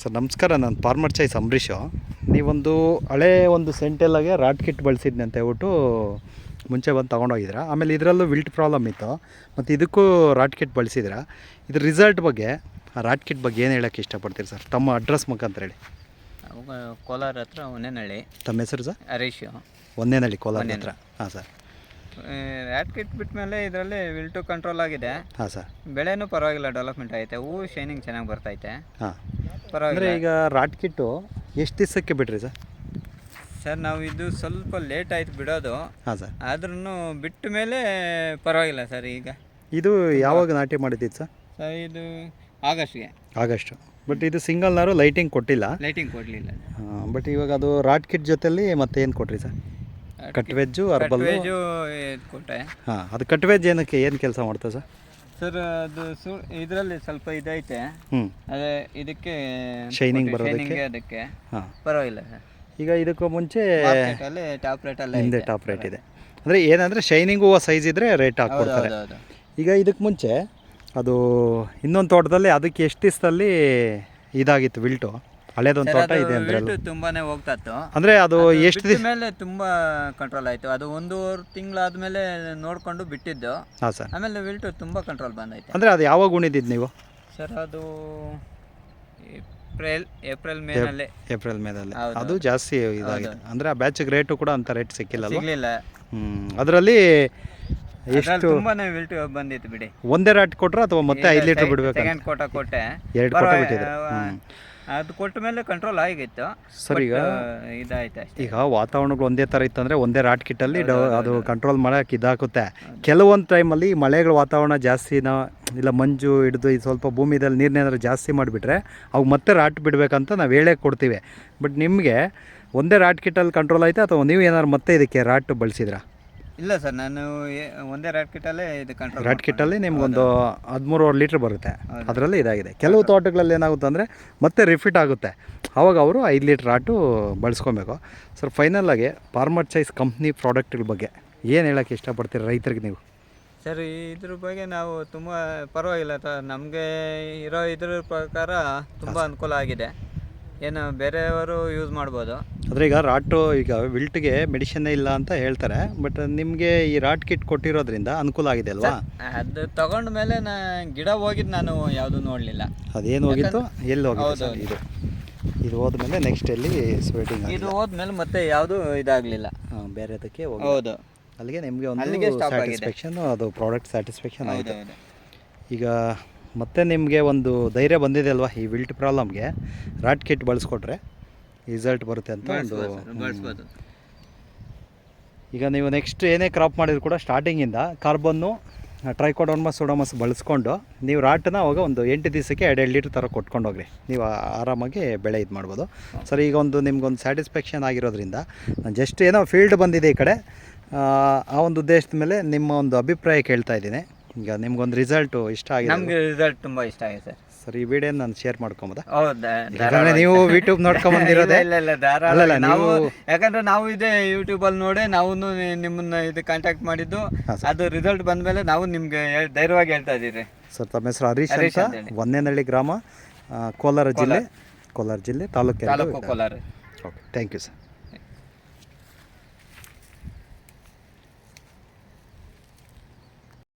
Sir ನಮಸ್ಕಾರ ನಾನು farmer choice Ambareesh ನೀವೊಂದು ಹಳೆ ಒಂದು ಸೆಂಟೆಲ್ಲಾಗೆ ರಾಟ್ ಕಿಟ್ ಬಳಸಿದ್ನಿ ಅಂತ ಹೇಳ್ಬಿಟ್ಟು ಮುಂಚೆ ಬಂದು ತೊಗೊಂಡೋಗಿದ್ದೀರಾ? ಆಮೇಲೆ ಇದರಲ್ಲೂ ವಿಲ್ಟ್ ಪ್ರಾಬ್ಲಮ್ ಇತ್ತು. ಮತ್ತು ಇದಕ್ಕೂ ರಾಟ್ ಕಿಟ್ ಬಳಸಿದ್ರ ಇದ್ರ ರಿಸಲ್ಟ್ ಬಗ್ಗೆ ಆ ರಾಟ್ ಕಿಟ್ ಬಗ್ಗೆ ಏನು ಹೇಳೋಕ್ಕೆ ಇಷ್ಟಪಡ್ತೀರಿ ಸರ್? ತಮ್ಮ ಅಡ್ರೆಸ್ ಮುಖಾಂತರ ಹೇಳಿ. ಕೋಲಾರ ಹತ್ರ ಒಂದೇನಹಳ್ಳಿ ತಮ್ಮ ಹೆಸರು ಸರ್? ಹರೀಶ್. ಒಂದೇನಹಳ್ಳಿ ಕೋಲಾರ ಹತ್ರ. ಹಾಂ ಸರ್. ರ್ಯಾಟ್ ಕಿಟ್ ಬಿಟ್ಮೇಲೆ ಇದರಲ್ಲಿ ವಿಲ್ಟು ಕಂಟ್ರೋಲ್ ಆಗಿದೆ. ಹಾಂ ಸರ್. ಬೆಳೆನೂ ಪರವಾಗಿಲ್ಲ ಡೆವಲಪ್ಮೆಂಟ್ ಆಗೈತೆ. ಹೂವು ಶೈನಿಂಗ್ ಚೆನ್ನಾಗಿ ಬರ್ತೈತೆ ಹಾಂ. ಪರವಾಗಿಲ್ಲ. ಈಗ ರಾಟ್ ಕಿಟ್ಟು ಎಷ್ಟು ದಿವಸಕ್ಕೆ ಬಿಡ್ರಿ ಸರ್? ಸರ್ ನಾವು ಇದು ಸ್ವಲ್ಪ ಲೇಟ್ ಆಯ್ತು ಬಿಡೋದು. ಹಾಂ ಸರ್. ಆದ್ರೂ ಬಿಟ್ಟ ಮೇಲೆ ಪರವಾಗಿಲ್ಲ ಸರ್ ಈಗ. ಇದು ಯಾವಾಗ ನಾಟಿ ಮಾಡಿದ್ದಿತ್ತು ಸರ್? ಸರ್ ಇದು ಆಗಸ್ಟ್ಗೆ. ಆಗಸ್ಟ್. ಬಟ್ ಇದು ಸಿಂಗಲ್ನಾರು ಲೈಟಿಂಗ್ ಕೊಟ್ಟಿಲ್ಲ. ಲೈಟಿಂಗ್ ಕೊಡಲಿಲ್ಲ. ಬಟ್ ಇವಾಗ ಅದು ರಾಟ್ ಕಿಟ್ ಜೊತೆಲಿ ಮತ್ತೆ ಏನು ಕೊಟ್ರಿ ಸರ್? ಕಟ್ ವೆಜ್ಜು ಅರ್ಬಲ್ ವೆಜ್ಜು ಕೊಟ್ಟೆ? ಹಾಂ ಅದು ಕಟ್ ವೆಜ್ ಏನಕ್ಕೆ ಏನು ಕೆಲಸ ಮಾಡ್ತದೆ ಸರ್? ಸರ್ ಅದು ಸು ಇದರಲ್ಲಿ ಸ್ವಲ್ಪ ಇದೈತೆ. ಹ್ಞೂ ಅದೇ ಇದಕ್ಕೆ ಶೈನಿಂಗ್ ಬರೋದಕ್ಕೆ? ಅದಕ್ಕೆ. ಹಾಂ. ಪರವಾಗಿಲ್ಲ ಸರ್. ಈಗ ಇದಕ್ಕೂ ಮುಂಚೆ ಮಾರ್ಕೆಟಲ್ಲಿ ಟಾಪ್ ಅಲ್ಲ ಹಿಂದೆ ಟಾಪ್ ರೇಟ್ ಇದೆ. ಅಂದರೆ ಏನಂದರೆ ಶೈನಿಂಗ್ ಹೂವು ಸೈಜ್ ಇದ್ದರೆ ರೇಟ್ ಹಾಕ್ಕೊಡ್ತಾರೆ. ಈಗ ಇದಕ್ಕೆ ಮುಂಚೆ ಅದು ಇನ್ನೊಂದು ತೋಟದಲ್ಲಿ ಅದಕ್ಕೆ ಎಷ್ಟು ದಿವಸದಲ್ಲಿ ಇದಾಗಿತ್ತು ವಿಲ್ಟು ಹಳೇದೊಂದು ತೋಟ ಇದೆ ಅಂದ್ರೆ ತುಂಬಾನೇ ಹೋಗ್ತಾ ಇತ್ತು ಅಂದರೆ ಅದು ಎಷ್ಟು ದಿವಸ ಮೇಲೆ ತುಂಬಾ ಕಂಟ್ರೋಲ್ ಆಯ್ತು. ಅದು ಒಂದೂವರೆ ತಿಂಗಳಾದ್ಮೇಲೆ ನೋಡ್ಕೊಂಡು ಬಿಟ್ಟಿದ್ದು. ಹಾಂ ಸರ್. ಆಮೇಲೆ ವಿಲ್ಟು ತುಂಬಾ ಕಂಟ್ರೋಲ್ ಬಂದೈತೆ. ಅಂದ್ರೆ ಅದು ಯಾವಾಗ ಉಣಿದಿದ್ದು ನೀವು? ಸರ್ ಅದು ಏಪ್ರಿಲ್ ಏಪ್ರಿಲ್ ಮೇನಲ್ಲಿ. ಏಪ್ರಿಲ್ ಮೇದಲ್ಲಿ. ಹೌದು. ಅದು ಜಾಸ್ತಿ ಇದಾಗಿದೆ. ಅಂದ್ರೆ ಆ ಬ್ಯಾಚ್ ರೇಟು ಕೂಡ ಅಂತ ರೇಟ್ ಸಿಕ್ಕಿಲ್ಲ ಸಿಗ್ಲಿಲ್ಲ. ಹ್ಞೂ ಅದರಲ್ಲಿ ಅದ್ರಲ್ಲಿ ಎಷ್ಟು ತುಂಬಾನೇ ವಿಲ್ಟು ಬಂದಿತ್ತು ಬಿಡಿ. ಒಂದೇ ರಾಟ್ ಕೊಟ್ರೆ ಅಥವಾ ಮತ್ತೆ ಐದು ಲೀಟರ್ ಬಿಡ್ಬೇಕು? ಸೆಕೆಂಡ್ ಕೋಟ ಕೊಟ್ಟೆ. ಎರಡು ಕೊಟ್ಟ ಬಿಟ್ಟಿದ್ರೆ ಅದು ಕೊಟ್ಟ ಮೇಲೆ ಕಂಟ್ರೋಲ್ ಆಗಿತ್ತು. ಸರ್ ಈಗ ಇದಾಯ್ತು ಅಷ್ಟೇ. ಈಗ ವಾತಾವರಣಗಳು ಒಂದೇ ಥರ ಇತ್ತಂದರೆ ಒಂದೇ ರಾಟ್ ಕಿಟ್ಟಲ್ಲಿ ಡ ಅದು ಕಂಟ್ರೋಲ್ ಮಾಡೋಕೆ ಇದಾಗುತ್ತೆ. ಕೆಲವೊಂದು ಟೈಮಲ್ಲಿ ಮಳೆಗಳ ವಾತಾವರಣ ಜಾಸ್ತಿನ ಇಲ್ಲ ಮಂಜು ಹಿಡಿದು ಇದು ಸ್ವಲ್ಪ ಭೂಮಿದಲ್ಲಿ ನೀರನ್ನೇನಾದ್ರು ಜಾಸ್ತಿ ಮಾಡಿಬಿಟ್ರೆ ಅವು ಮತ್ತೆ ರಾಟ್ ಬಿಡಬೇಕಂತ ನಾವು ಹೇಳೇ ಕೊಡ್ತೀವಿ. ಬಟ್ ನಿಮಗೆ ಒಂದೇ ರಾಟ್ ಕಿಟ್ಟಲ್ಲಿ ಕಂಟ್ರೋಲ್ ಆಯ್ತಾ ಅಥವಾ ನೀವು ಏನಾದ್ರು ಮತ್ತೆ ಇದಕ್ಕೆ ರಾಟ್ ಬಳಸಿದ್ರಾ? ಇಲ್ಲ ಸರ್ ನಾನು ಏ- ಒಂದೇ ರಾಟ್ ಕಿಟ್ಟಲ್ಲೇ ಇದು ಕಂಟ್ರೋಲ್ ರಾಟ್ ಕಿಟ್ಟಲ್ಲಿ ನಿಮ್ಗೊಂದು ಹದಿಮೂರುವರೆ ಲೀಟ್ರ್ ಬರುತ್ತೆ. ಅದರಲ್ಲಿ ಇದಾಗಿದೆ. ಕೆಲವು ತೋಟಗಳಲ್ಲಿ ಏನಾಗುತ್ತೆ ಅಂದರೆ ಮತ್ತೆ ರಿಫಿಟ್ ಆಗುತ್ತೆ. ಆವಾಗ ಅವರು ಐದು ಲೀಟ್ರ್ ರಾಟು ಬಳಸ್ಕೊಬೇಕು. ಸರ್ ಫೈನಲ್ ಆಗಿ ಫಾರ್ಮರ್ ಚೈಸ್ ಕಂಪ್ನಿ ಪ್ರಾಡಕ್ಟ್ಗಳ ಬಗ್ಗೆ ಏನು ಹೇಳೋಕ್ಕೆ ಇಷ್ಟಪಡ್ತೀರಿ ರೈತರಿಗೆ ನೀವು? ಸರ್ ಇದ್ರ ಬಗ್ಗೆ ನಾವು ತುಂಬ ಪರವಾಗಿಲ್ಲ ಸರ್. ನಮಗೆ ಇರೋ ಇದ್ರ ಪ್ರಕಾರ ತುಂಬ ಅನುಕೂಲ ಆಗಿದೆ. ಏನು ಬೇರೆಯವರು ಯೂಸ್ ಮಾಡ್ಬೋದು. ಆದರೆ ಈಗ ರಾಟು ಈಗ ವಿಲ್ಟ್ಗೆ ಮೆಡಿಷನ್ನೇ ಇಲ್ಲ ಅಂತ ಹೇಳ್ತಾರೆ ಬಟ್ ನಿಮಗೆ ಈ ರಾಟ್ ಕಿಟ್ ಕೊಟ್ಟಿರೋದ್ರಿಂದ ಅನುಕೂಲ ಆಗಿದೆ ಅಲ್ವಾ? ಅದು ತಗೊಂಡ ಮೇಲೆ ನಾ ಗಿಡ ಹೋಗಿದ್ದು ನಾನು ಯಾವುದು ನೋಡಲಿಲ್ಲ. ಅದೇನು ಹೋಗಿತ್ತು? ಎಲ್ಲಿ ಹೋಗಿತ್ತು ಇದು? ಇದು ಹೋದ್ಮೇಲೆ ನೆಕ್ಸ್ಟ್ ಎಲ್ಲಿ ಸ್ವೆಟಿಂಗ್ ಇದು ಹೋದ್ಮೇಲೆ ಮತ್ತೆ ಯಾವುದು ಇದಾಗಲಿಲ್ಲ. ಬೇರೆದಕ್ಕೆ ಹೋಗಿ. ಹೌದು. ಅಲ್ಲಿಗೆ ನಿಮಗೆ ಅಲ್ಲಿಗೆ ಒಂದು stop ಆಗಿದೆ. ಸ್ಯಾಟಿಸ್ಫ್ಯಾಕ್ಷನ್ ಅದು ಪ್ರಾಡಕ್ಟ್ ಸ್ಯಾಟಿಸ್ಫ್ಯಾಕ್ಷನ್ ಆಯಿತು. ಈಗ ಮತ್ತೆ ನಿಮಗೆ ಒಂದು ಧೈರ್ಯ ಬಂದಿದೆ ಅಲ್ವಾ ಈ ವಿಲ್ಟ್ ಪ್ರಾಬ್ಲಮ್ಗೆ? ರಾಟ್ ಕಿಟ್ ಬಳಸ್ಕೊಟ್ರೆ? ರಿಸಲ್ಟ್ ಬರುತ್ತೆ ಅಂತ ಒಂದು ಬಳಸ್ಬೋದು ಈಗ ನೀವು ನೆಕ್ಸ್ಟ್ ಏನೇ ಕ್ರಾಪ್ ಮಾಡಿದ್ರು ಕೂಡ ಸ್ಟಾರ್ಟಿಂಗಿಂದ ಕಾರ್ಬನ್ನು ಟ್ರೈಕೋಡೋನ್ಮಸ್ ಸೋಡೋಮಸ್ ಬಳಸ್ಕೊಂಡು ನೀವು ರಾಟನ್ನ ಅವಾಗ ಒಂದು ಎಂಟು ದಿವಸಕ್ಕೆ ಎರಡು ಎರಡು ಲೀಟ್ರ್ ಥರ ಕೊಟ್ಕೊಂಡು ಹೋಗ್ರಿ. ನೀವು ಆರಾಮಾಗಿ ಬೆಳೆ ಇದು ಮಾಡ್ಬೋದು. ಸರಿ ಈಗ ಒಂದು ನಿಮ್ಗೊಂದು ಸ್ಯಾಟಿಸ್ಫ್ಯಾಕ್ಷನ್ ಆಗಿರೋದ್ರಿಂದ ನಾನು ಜಸ್ಟ್ ಏನೋ ಫೀಲ್ಡ್ ಬಂದಿದೆ ಈ ಕಡೆ. ಆ ಒಂದು ಉದ್ದೇಶದ ಮೇಲೆ ನಿಮ್ಮ ಒಂದು ಅಭಿಪ್ರಾಯ ಕೇಳ್ತಾ ಇದ್ದೀನಿ. ಈಗ ನಿಮ್ಗೊಂದು ರಿಸಲ್ಟು ಇಷ್ಟ ಆಗಿದೆ ನಮಗೆ ರಿಸಲ್ಟ್ ತುಂಬಾ ಇಷ್ಟ ಆಗಿದೆ ಸರ್. ಈ ವಿಡಿಯೋ ನಾನು ಶೇರ್ ಮಾಡ್ಕೊಬೋದಾ? ಹೌದಾ? ಯಾಕಂದ್ರೆ ನೀವು ಯೂಟ್ಯೂಬ್ ನೋಡ್ಕೊಂಬಂದಿರೋದೇ ಇಲ್ಲ ಇಲ್ಲ ಧಾರಾಳ ಅಲ್ಲಲ್ಲ, ನಾವು ನೀವು- ಯಾಕಂದ್ರೆ ನಾವು ಇದೇ ಯೂಟ್ಯೂಬ್ ಅಲ್ಲಿ ನೋಡಿ ನಾವು ನಿಮ್ಮನ್ನ ಇದು ಕಾಂಟ್ಯಾಕ್ಟ್ ಮಾಡಿದ್ದು. ಹಾಂ ಅದು ರಿಸಲ್ಟ್ ಬಂದ್ಮೇಲೆ ನಾವು ನಿಮ್ಗೆ ಹೇಳ್- ಧೈರ್ಯವಾಗಿ ಹೇಳ್ತಾ ಇದ್ದೀರಿ. ಸರ್ ತಮ್ಮ ಹೆಸರು ಹರೀಶ್ ಹರೀಶ್ ಅಂತ ಅಂತೇಳಿ. ಒಂದೇನಹಳ್ಳಿ ಗ್ರಾಮ ಆ, ಕೋಲಾರ ಜಿಲ್ಲೆ. ಕೋಲಾರ. ಜಿಲ್ಲೆ ತಾಲೂಕು taluk Kolar. Okay thank you sir